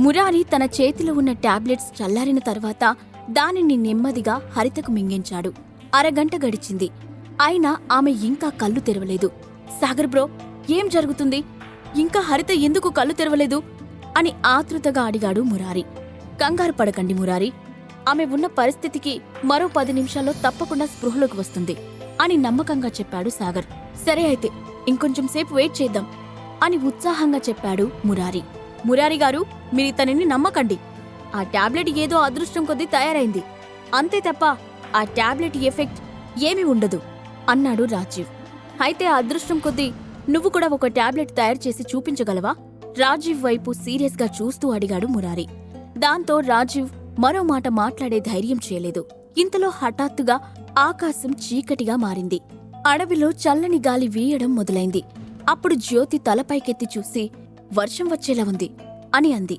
మురారి తన చేతిలో ఉన్న టాబ్లెట్స్ చల్లారిన తర్వాత దానిని నెమ్మదిగా హరితకు మింగించాడు. అరగంట గడిచింది. అయినా ఆమె ఇంకా కళ్ళు తెరవలేదు. సాగర్ బ్రో ఏం జరుగుతుంది? ఇంకా హరిత ఎందుకు కళ్ళు తెరవలేదు? అని ఆతృతగా అడిగాడు మురారి. కంగారు పడకండి మురారి. ఆమె ఉన్న పరిస్థితికి మరో పది నిమిషాల్లో తప్పకుండా స్పృహలోకి వస్తుంది అని నమ్మకంగా చెప్పాడు సాగర్. సరే అయితే ఇంకొంచెం సేపు వెయిట్ చేద్దాం అని ఉత్సాహంగా చెప్పాడు మురారి. మురారి గారు మీరు ఇతనిని నమ్మకండి. ఆ టాబ్లెట్ ఏదో అదృష్టం కొద్దీ తయారైంది. అంతే తప్ప ఆ టాబ్లెట్ ఎఫెక్ట్ ఏమీ ఉండదు అన్నాడు రాజీవ్. అయితే అదృష్టం కొద్దీ నువ్వు కూడా ఒక టాబ్లెట్ తయారు చేసి చూపించగలవా? రాజీవ్ వైపు సీరియస్గా చూస్తూ అడిగాడు మురారి. దాంతో రాజీవ్ మరో మాట మాట్లాడే ధైర్యం చేయలేదు. ఇంతలో హఠాత్తుగా ఆకాశం చీకటిగా మారింది. అడవిలో చల్లని గాలి వీయడం మొదలైంది. అప్పుడు జ్యోతి తలపైకెత్తి చూసి వర్షం వచ్చేలా ఉంది అని అంది.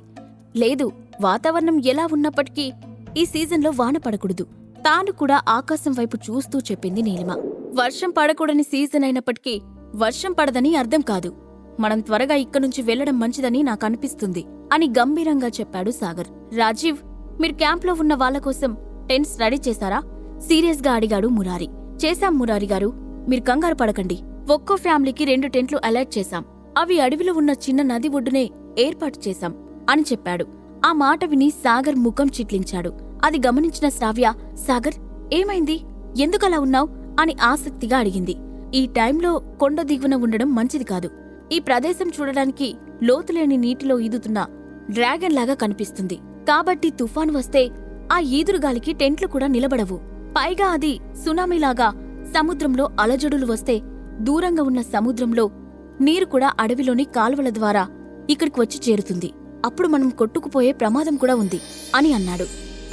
లేదు వాతావరణం ఎలా ఉన్నప్పటికీ ఈ సీజన్లో వాన పడకూడదు. తాను కూడా ఆకాశం వైపు చూస్తూ చెప్పింది నీలిమ. వర్షం పడకూడని సీజన్ అయినప్పటికీ వర్షం పడదని అర్థం కాదు. మనం త్వరగా ఇక్కడ్నుంచి వెళ్ళడం మంచిదని నాకు అనిపిస్తుంది అని గంభీరంగా చెప్పాడు సాగర్. రాజీవ్ మీరు క్యాంప్లో ఉన్న వాళ్ళ కోసం టెంట్స్ రెడీ చేశారా? సీరియస్గా అడిగాడు మురారి. చేశాం మురారి గారు. మీరు కంగారు పడకండి. ఒక్కో ఫ్యామిలీకి రెండు టెంట్లు అలాట్ చేశాం. అవి అడవిలో ఉన్న చిన్న నది ఒడ్డునే ఏర్పాటు చేశాం అని చెప్పాడు. ఆ మాట విని సాగర్ ముఖం చిట్లించాడు. అది గమనించిన శ్రావ్య సాగర్ ఏమైంది? ఎందుకలా ఉన్నావ్? అని ఆసక్తిగా అడిగింది. ఈ టైంలో కొండ దిగువన ఉండడం మంచిది కాదు. ఈ ప్రదేశం చూడడానికి లోతులేని నీటిలో ఈదుతున్న డ్రాగన్ లాగా కనిపిస్తుంది. కాబట్టి తుఫాను వస్తే ఆ ఈదురుగాలికి టెంట్లు కూడా నిలబడవు. పైగా అది సునామీలాగా సముద్రంలో అలజడులు వస్తే దూరంగా ఉన్న సముద్రంలో నీరు కూడా అడవిలోని కాలువల ద్వారా ఇక్కడికి వచ్చి చేరుతుంది. అప్పుడు మనం కొట్టుకుపోయే ప్రమాదం కూడా ఉంది అని అన్నాడు.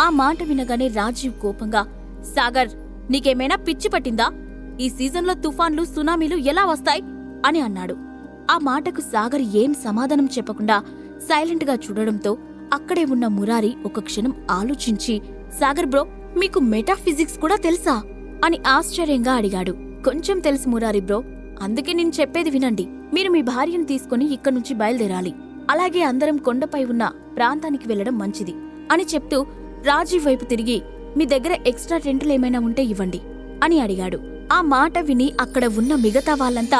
ఆ మాట వినగానే రాజీవ్ కోపంగా సాగర్ నీకేమైనా పిచ్చి పట్టిందా? ఈ సీజన్లో తుఫాన్లు సునామీలు ఎలా వస్తాయి? అని అన్నాడు. ఆ మాటకు సాగర్ ఏం సమాధానం చెప్పకుండా సైలెంట్గా చూడడంతో అక్కడే ఉన్న మురారి ఒక క్షణం ఆలోచించి సాగర్ బ్రో మీకు మెటాఫిజిక్స్ కూడా తెలుసా? అని ఆశ్చర్యంగా అడిగాడు. కొంచెం తెలుసు మురారి బ్రో అందుకే నేను చెప్పేది వినండి. మీరు మీ భార్యను తీసుకుని ఇక్కడి నుంచి బయలుదేరాలి. అలాగే అందరం కొండపై ఉన్న ప్రాంతానికి వెళ్ళడం మంచిది అని చెప్తూ రాజీవ్ వైపు తిరిగి మీ దగ్గర ఎక్స్ట్రా టెంటులేమైనా ఏమైనా ఉంటే ఇవ్వండి అని అడిగాడు. ఆ మాట విని అక్కడ ఉన్న మిగతా వాళ్ళంతా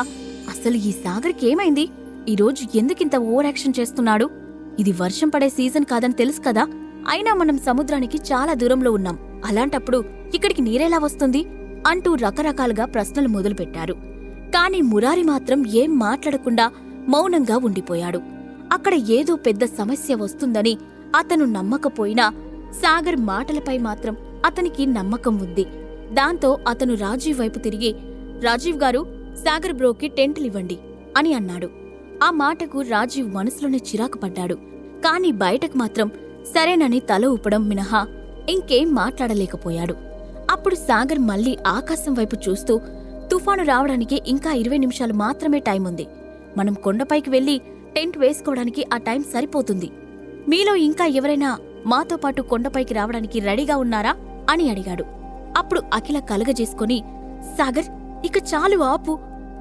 అసలు ఈ సాగర్కేమైంది ఈరోజు ఎందుకింత ఓవర్ యాక్షన్ చేస్తున్నాడు? ఇది వర్షం పడే సీజన్ కాదని తెలుసు కదా? అయినా మనం సముద్రానికి చాలా దూరంలో ఉన్నాం. అలాంటప్పుడు ఇక్కడికి నీరెలా వస్తుంది? అంటూ రకరకాలుగా ప్రశ్నలు మొదలుపెట్టారు. కాని మురారి మాత్రం ఏం మాట్లాడకుండా మౌనంగా ఉండిపోయాడు. అక్కడ ఏదో పెద్ద సమస్య వస్తుందని అతను నమ్మకపోయినా సాగర్ మాటలపై మాత్రం అతనికి నమ్మకం ఉంది. దాంతో అతను రాజీవ్ వైపు తిరిగి రాజీవ్ గారు సాగర్ బ్రోకి టెంట్లివ్వండి అని అన్నాడు. ఆ మాటకు రాజీవ్ మనసులోనే చిరాకు పడ్డాడు. కాని బయటకు మాత్రం సరేనని తల ఊపడం మినహా ఇంకేం మాట్లాడలేకపోయాడు. అప్పుడు సాగర్ మళ్ళీ ఆకాశం వైపు చూస్తూ తుఫాను రావడానికి ఇంకా ఇరవై నిమిషాలు మాత్రమే టైం ఉంది. మనం కొండపైకి వెళ్ళి టెంట్ వేసుకోవడానికి ఆ టైం సరిపోతుంది. మీలో ఇంకా ఎవరైనా మాతో పాటు కొండపైకి రావడానికి రెడీగా ఉన్నారా? అని అడిగాడు. అప్పుడు అఖిల కలగజేసుకొని సాగర్ ఇక చాలు ఆపు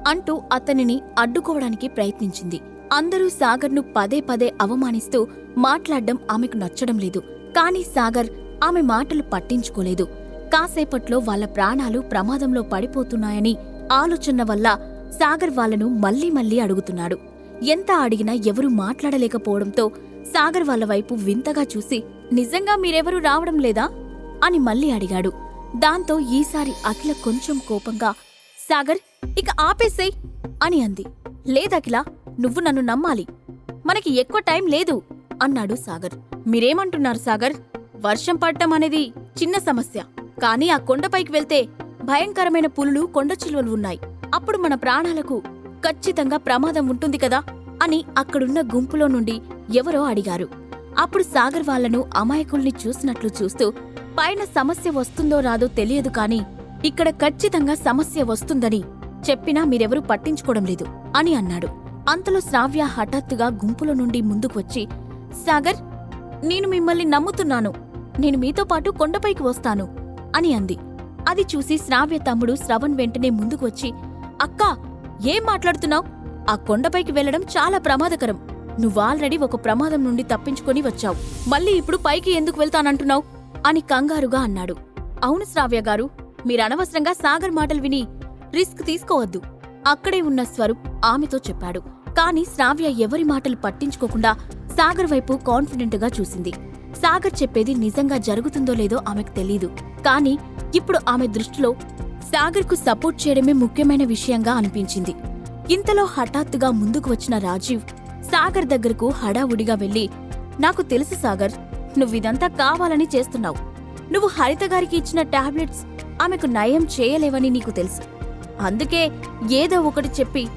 అంటూ అతనిని అడ్డుకోవడానికి ప్రయత్నించింది. అందరూ సాగర్ను పదే పదే అవమానిస్తూ మాట్లాడడం ఆమెకు నచ్చడం లేదు. కాని సాగర్ ఆమె మాటలు పట్టించుకోలేదు. కాసేపట్లో వాళ్ళ ప్రాణాలు ప్రమాదంలో పడిపోతున్నాయని ఆలోచన వల్ల సాగర్ వాళ్ళను మళ్ళీ మళ్ళీ అడుగుతున్నాడు. ఎంత అడిగినా ఎవరూ మాట్లాడలేకపోవడంతో సాగర్ వాళ్ళ వైపు వింతగా చూసి నిజంగా మీరెవరూ రావడం లేదా? అని మళ్ళీ అడిగాడు. దాంతో ఈసారి అఖిల కొంచెం కోపంగా సాగర్ ఇక ఆపేసేయ్ అని అంది. లేదఖిల నువ్వు నన్ను నమ్మాలి. మనకి ఎక్కువ టైం లేదు అన్నాడు సాగర్. మీరేమంటున్నారు సాగర్? వర్షం పడటం అనేది చిన్న సమస్య. కానీ ఆ కొండపైకి వెళ్తే భయంకరమైన పులులు కొండచిలువలు ఉన్నాయి. అప్పుడు మన ప్రాణాలకు ఖచ్చితంగా ప్రమాదం ఉంటుంది కదా అని అక్కడున్న గుంపులో నుండి ఎవరో అడిగారు. అప్పుడు సాగర్ వాళ్ళను అమాయకుల్ని చూసినట్లు చూస్తూ పైన సమస్య వస్తుందో రాదో తెలియదు కాని ఇక్కడ ఖచ్చితంగా సమస్య వస్తుందని చెప్పినా మీరెవరూ పట్టించుకోవడం లేదు అని అన్నాడు. అంతలో శ్రావ్య హఠాత్తుగా గుంపులో నుండి ముందుకు వచ్చి సాగర్ నేను మిమ్మల్ని నమ్ముతున్నాను. నేను మీతో పాటు కొండపైకి వస్తాను. అని అంది. అది చూసి శ్రావ్య తమ్ముడు శ్రవణ్ వెంటనే ముందుకు వచ్చి అక్కా ఏం మాట్లాడుతున్నావు? ఆ కొండపైకి వెళ్ళడం చాలా ప్రమాదకరం. నువ్వు ఆల్రెడీ ఒక ప్రమాదం నుండి తప్పించుకొని వచ్చావు. మళ్ళీ ఇప్పుడు పైకి ఎందుకు వెళ్తానంటున్నావు? అని కంగారుగా అన్నాడు. అవును శ్రావ్య గారు మీరనవసరంగా సాగర్ మాటలు విని రిస్క్ తీసుకోవద్దు. అక్కడే ఉన్న స్వరూప్ ఆమెతో చెప్పాడు. కాని శ్రావ్య ఎవరి మాటలు పట్టించుకోకుండా సాగర్ వైపు కాన్ఫిడెంట్గా చూసింది. సాగర్ చెప్పేది నిజంగా జరుగుతుందో లేదో ఆమెకు తెలీదు. కాని ఇప్పుడు ఆమె దృష్టిలో సాగర్కు సపోర్ట్ చేయడమే ముఖ్యమైన విషయంగా అనిపించింది. ఇంతలో హఠాత్తుగా ముందుకు వచ్చిన రాజీవ్ సాగర్ దగ్గరకు హడావుడిగా వెళ్ళి నాకు తెలుసు సాగర్ నువ్విదంతా కావాలని చేస్తున్నావు. నువ్వు హరిత గారికి ఇచ్చిన టాబ్లెట్స్ ఆమెకు నయం చేయలేవని నీకు తెలుసు. అందుకే ఏదో ఒకటి చెప్పి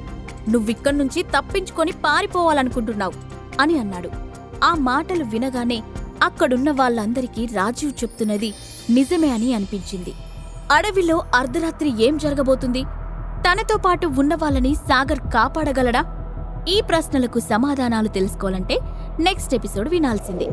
నువ్విక్కడి నుంచి తప్పించుకొని పారిపోవాలనుకుంటున్నావు అని అన్నాడు. ఆ మాటలు వినగానే అక్కడున్న వాళ్ళందరికీ రాజీవ్ చెప్తున్నది నిజమే అని అనిపించింది. అడవిలో అర్ధరాత్రి ఏం జరగబోతుంది? తనతో పాటు ఉన్న వాళ్ళని సాగర్ కాపాడగలడా? ఈ ప్రశ్నలకు సమాధానాలు తెలుసుకోవాలంటే నెక్స్ట్ ఎపిసోడ్ వినాల్సిందే.